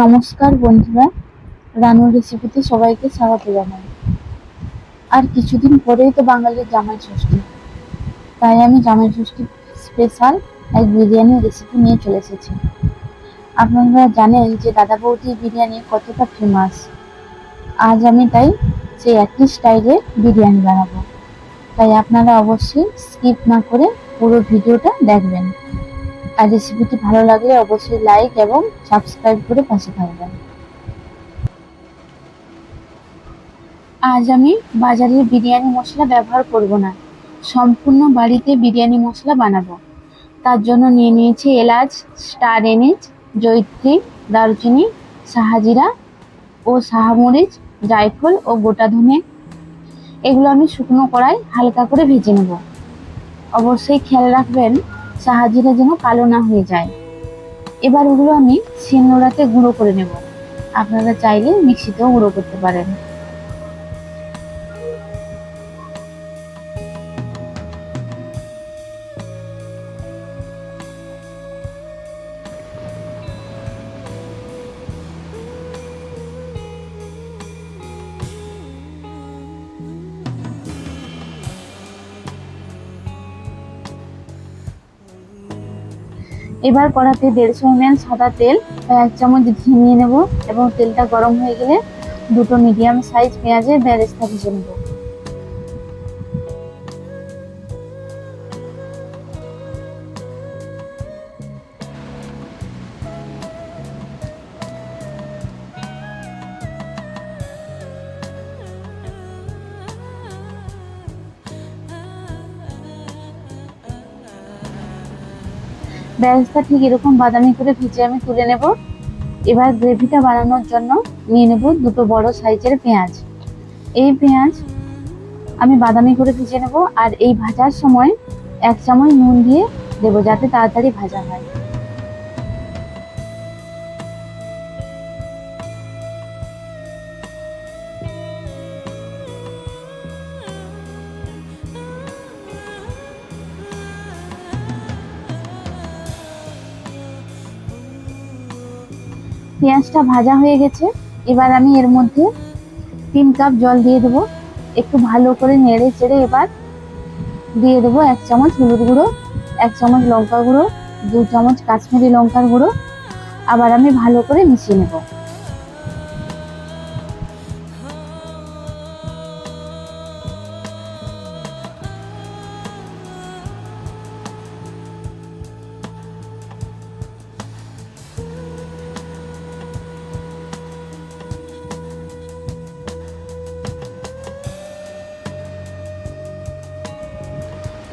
নমস্কার বন্ধুরা, রানুর রেসিপিতে সবাইকে স্বাগত জানাই। আর কিছুদিন পরেই তো বাঙালির জামাই ষষ্ঠী। তাই আমি জামাই ষষ্ঠী স্পেশাল এক বিরিয়ানির রেসিপি নিয়ে চলে এসেছি। আপনারা জানেন যে দাদা বৌদি বিরিয়ানি কতটা ফেমাস আজ আমি তাই সেই একই স্টাইলে বিরিয়ানি বানাবো। তাই আপনারা অবশ্যই স্কিপ না করে পুরো ভিডিওটা দেখবেন। আর রেসিপিটি ভালো লাগলে অবশ্যই লাইক এবং সাবস্ক্রাইব করে পাশে থাকবেন। আজ আমি বাজারের বিরিয়ানি মশলা ব্যবহার করব না। সম্পূর্ণ বাড়িতে বিরিয়ানি মশলা বানাবো। তার জন্য নিয়ে নিয়েছি এলাচ, স্টার এনিচ জৈত্রী দারুচিনি, সাহাজিরা ও শাহামরিচ, জায়ফল ও গোটা ধনে। এগুলো আমি শুকনো কড়াই হালকা করে ভেজে নেব। অবশ্যই খেয়াল রাখবেন সাহাজিরা যেন কালো না হয়ে যায়। এবার ওগুলো আমি শিলনোড়াতে গুঁড়ো করে নেব। আপনারা চাইলে মিক্সিতেও গুঁড়ো করতে পারেন। এবার কড়াতে দেড়শো এমএল সাদা তেল এক চামচ ঘি নিয়ে নেব এবং তেলটা গরম হয়ে গেলে দুটো মিডিয়াম সাইজ পেঁয়াজের ব্যারেস্তা ভেজে নেব। বেরেস্তা ঠিক এরকম বাদামি করে ভেজে আমি তুলে নেব। এবার গ্রেভিটা বানানোর জন্য নিয়ে নেব দুটো বড় সাইজের পেঁয়াজ। এই পেঁয়াজ আমি বাদামি করে ভেজে নেব আর এই ভাজার সময় এক চামচ নুন দিয়ে দেবো যাতে তাড়াতাড়ি ভাজা হয়। পেঁয়াজটা ভাজা হয়ে গেছে। এবার আমি এর মধ্যে তিন কাপ জল দিয়ে দেবো। একটু ভালো করে নেড়ে চেড়ে এবার দিয়ে দেবো এক চামচ হলুদ গুঁড়ো, এক চামচ লঙ্কা গুঁড়ো, দু চামচ কাশ্মীরি লঙ্কার গুঁড়ো। আবার আমি ভালো করে মিশিয়ে নেব।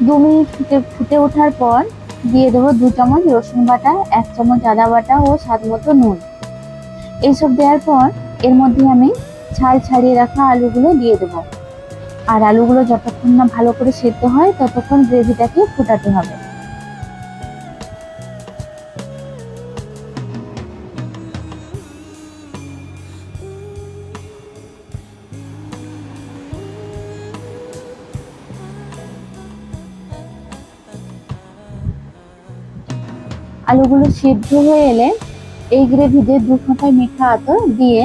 দু মিনিট ফুটে ফুটে ওঠার পর দিয়ে দেবো দু চামচ রসুন বাটা, এক চামচ আদা বাটা ও স্বাদ মতো নুন। এইসব দেওয়ার পর এর মধ্যে আমি ছাল ছাড়িয়ে রাখা আলুগুলো দিয়ে দেবো। আর আলুগুলো যতক্ষণ না ভালো করে সেদ্ধ হয়, ততক্ষণ গ্রেভিটাকে ফোটাতে হবে। আলুগুলো সিদ্ধ হয়ে এলে এই গ্রেভিতে দু ফোঁটা মিঠা আতর দিয়ে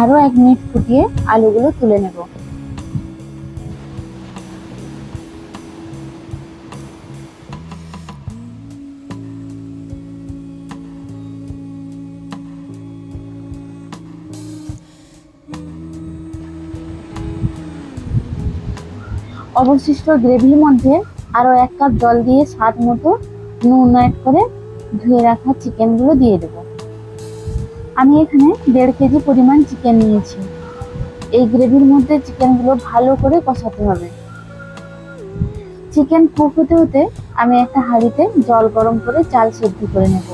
আরও এক মিনিট ফুটিয়ে আলুগুলো তুলে নেব। অবশিষ্ট গ্রেভির মধ্যে আরও এক কাপ জল দিয়ে স্বাদ মতো নুন অ্যাড করে ধুয়ে রাখা চিকেনগুলো দিয়ে দেব। আমি এখানে দেড় কেজি পরিমাণ চিকেন নিয়েছি। এই গ্রেভির মধ্যে চিকেনগুলো ভালো করে কষাতে হবে। চিকেন কুক হতে হতে আমি একটা হাঁড়িতে জল গরম করে চাল সেদ্ধ করে নেব।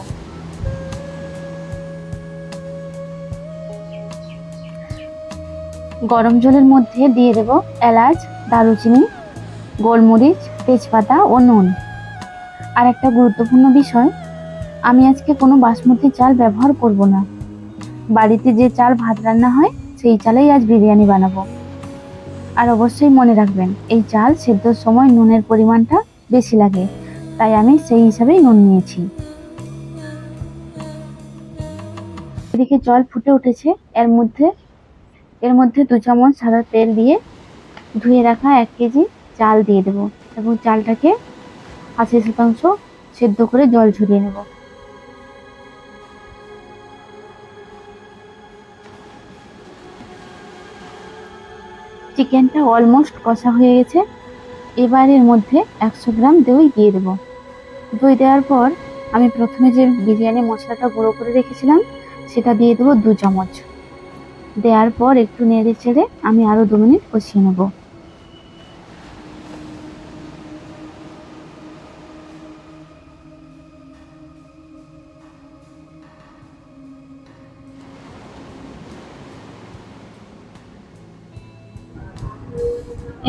গরম জলের মধ্যে দিয়ে দেব এলাচ, দারুচিনি, গোলমরিচ, তেজপাতা ও নুন। আর একটা গুরুত্বপূর্ণ বিষয় আমি আজকে কোনো বাসমতি চাল ব্যবহার করব না। বাড়িতে যে চাল ভাত রান্না হয়, সেই চালেই আজ বিরিয়ানি বানাবো। আর অবশ্যই মনে রাখবেন, এই চাল সেদ্ধর সময় নুনের পরিমাণটা বেশি লাগে। তাই আমি সেই হিসাবেই নুন নিয়েছি। এদিকে জল ফুটে উঠেছে। এর মধ্যে এর মধ্যে দু চামচ সাদা তেল দিয়ে ধুয়ে রাখা এক কেজি চাল দিয়ে দেবো এবং চালটাকে আশি শতাংশ সেদ্ধ করে জল ঝরিয়ে নেব। চিকেনটা অলমোস্ট কষা হয়ে গেছে। এবার এর মধ্যে একশো গ্রাম দই দিয়ে দেবো। দই দেওয়ার পর আমি প্রথমে যে বিরিয়ানি মশলাটা গুঁড়ো করে রেখেছিলাম, সেটা দিয়ে দেবো দু চামচ। দেওয়ার পর একটু নেড়ে চেড়ে আমি আরও দু মিনিট কষিয়ে নেব।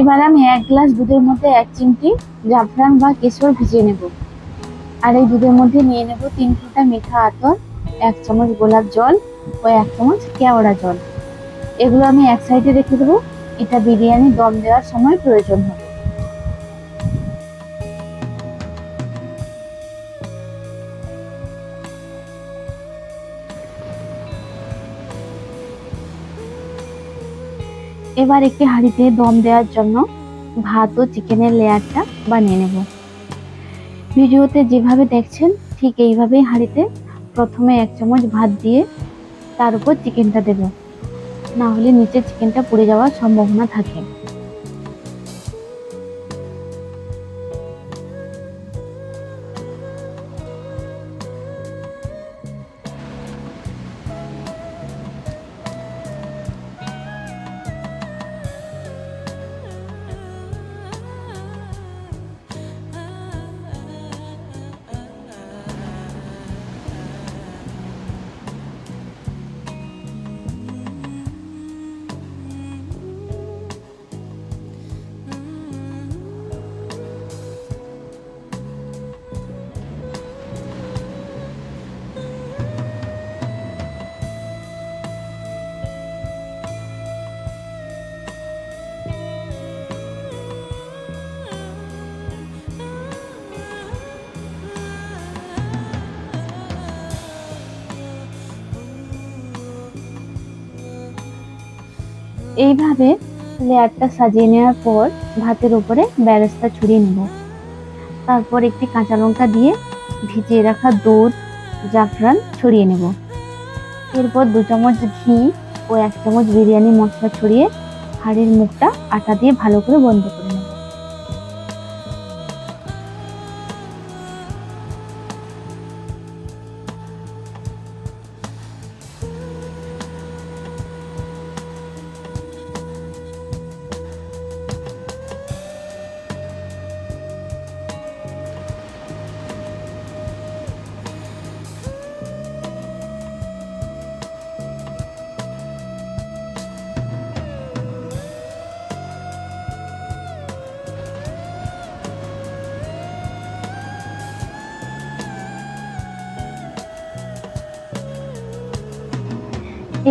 এবার আমি এক গ্লাস দুধের মধ্যে এক চিমটি জাফরান বা কেশর ভিজিয়ে নেব। আর এই দুধের মধ্যে নিয়ে নেব তিন ফোঁটা মিঠা আতর, এক চামচ গোলাপ জল ও এক চামচ কেওড়া জল। এগুলো আমি এক সাইডে রেখে দেবো। এটা বিরিয়ানি দম দেওয়ার সময় প্রয়োজন হবে। এবার একটি হাঁড়িতে দম দেওয়ার জন্য ভাত ও চিকেনের লেয়ারটা বানিয়ে নেব। ভিডিওতে যেভাবে দেখছেন, ঠিক এইভাবেই হাঁড়িতে প্রথমে এক চামচ ভাত দিয়ে তার উপর চিকেনটা দেব। না হলে নিচে চিকেনটা পুড়ে যাওয়ার সম্ভাবনা থাকে। এইভাবে লেয়ারটা সাজিয়ে নেওয়ার পর ভাতের উপরে ব্যারেসটা ছড়িয়ে নেব। তারপর একটি কাঁচা লঙ্কা দিয়ে ভিজিয়ে রাখা দুধ, জাফরান ছড়িয়ে নেব। এরপর দু চামচ ঘি ও এক চামচ বিরিয়ানি মশলা ছড়িয়ে হাড়ির মুখটা আটা দিয়ে ভালো করে বন্ধ করে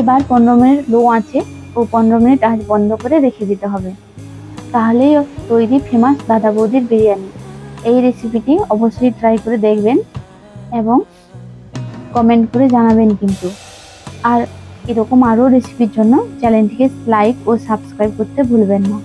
এবার পনেরো মিনিট লো আছে ও পনেরো মিনিট আজ বন্ধ করে রেখে দিতে হবে। তাহলেই তৈরি ফেমাস দাদা বৌদির বিরিয়ানি। এই রেসিপিটি অবশ্যই ট্রাই করে দেখবেন এবং কমেন্ট করে জানাবেন কিন্তু। আর এরকম আরও রেসিপির জন্য চ্যানেলটিকে লাইক ও সাবস্ক্রাইব করতে ভুলবেন না।